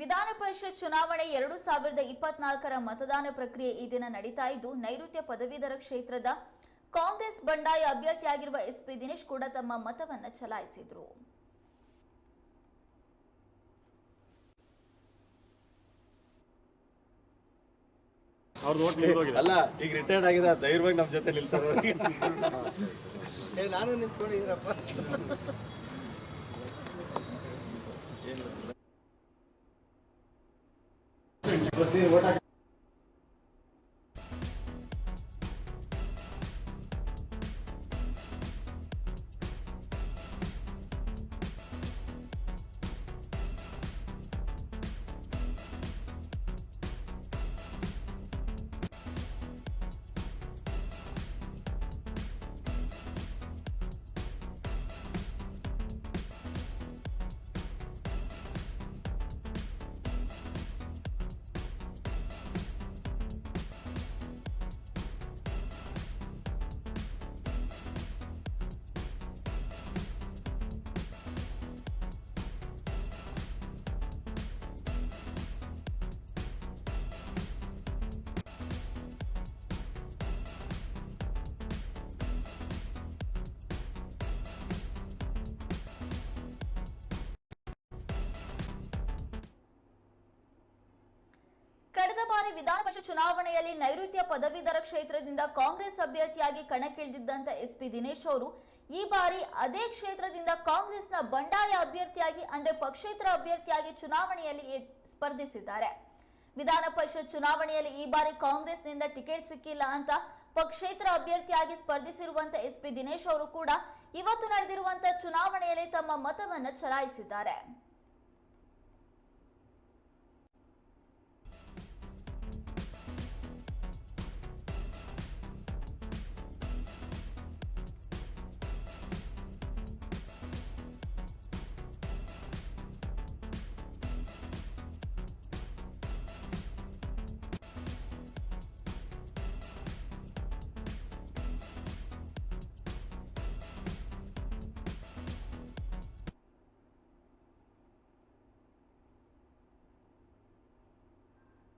ವಿಧಾನ ಪರಿಷತ್ ಚುನಾವಣೆ ಎರಡು ಸಾವಿರದ ಇಪ್ಪತ್ನಾಲ್ಕರ ಮತದಾನ ಪ್ರಕ್ರಿಯೆ ಈ ದಿನ ನಡೀತಾ ಇದ್ದು ನೈಋತ್ಯ ಪದವೀಧರ ಕ್ಷೇತ್ರದ ಕಾಂಗ್ರೆಸ್ ಬಂಡಾಯ ಅಭ್ಯರ್ಥಿಯಾಗಿರುವ ಎಸ್ಪಿ ದಿನೇಶ್ ಕೂಡ ತಮ್ಮ ಮತವನ್ನ ಚಲಾಯಿಸಿದ್ರು. ಅಲ್ಲ ಈಗ ರಿಟೈರ್ಡ್ ಆಗಿದೆ ಧೈರ್ಯವಾಗಿ ನಮ್ಮ ಜೊತೆ ನಿಲ್ತಾರೆ. ನಾನು ನಿಂತ್ಕೊಂಡಿದ್ದೀನಪ್ಪ ಕಳೆದ ಬಾರಿ ವಿಧಾನ ಪರಿಷತ್ ಚುನಾವಣೆಯಲ್ಲಿ ನೈಋತ್ಯ ಪದವೀಧರ ಕ್ಷೇತ್ರದಿಂದ ಕಾಂಗ್ರೆಸ್ ಅಭ್ಯರ್ಥಿಯಾಗಿ ಕಣಕ್ಕಿಳಿದಿದ್ದಂತ ಎಸ್ಪಿ ದಿನೇಶ್ ಅವರು, ಈ ಬಾರಿ ಅದೇ ಕ್ಷೇತ್ರದಿಂದ ಕಾಂಗ್ರೆಸ್ನ ಬಂಡಾಯ ಅಭ್ಯರ್ಥಿಯಾಗಿ ಅಂದ್ರೆ ಪಕ್ಷೇತರ ಅಭ್ಯರ್ಥಿಯಾಗಿ ಚುನಾವಣೆಯಲ್ಲಿ ಸ್ಪರ್ಧಿಸಿದ್ದಾರೆ. ವಿಧಾನ ಪರಿಷತ್ ಚುನಾವಣೆಯಲ್ಲಿ ಈ ಬಾರಿ ಕಾಂಗ್ರೆಸ್ನಿಂದ ಟಿಕೆಟ್ ಸಿಕ್ಕಿಲ್ಲ ಅಂತ ಪಕ್ಷೇತರ ಅಭ್ಯರ್ಥಿಯಾಗಿ ಸ್ಪರ್ಧಿಸಿರುವಂತ ಎಸ್ಪಿ ದಿನೇಶ್ ಅವರು ಕೂಡ ಇವತ್ತು ನಡೆದಿರುವಂತಹ ಚುನಾವಣೆಯಲ್ಲಿ ತಮ್ಮ ಮತವನ್ನು ಚಲಾಯಿಸಿದ್ದಾರೆ.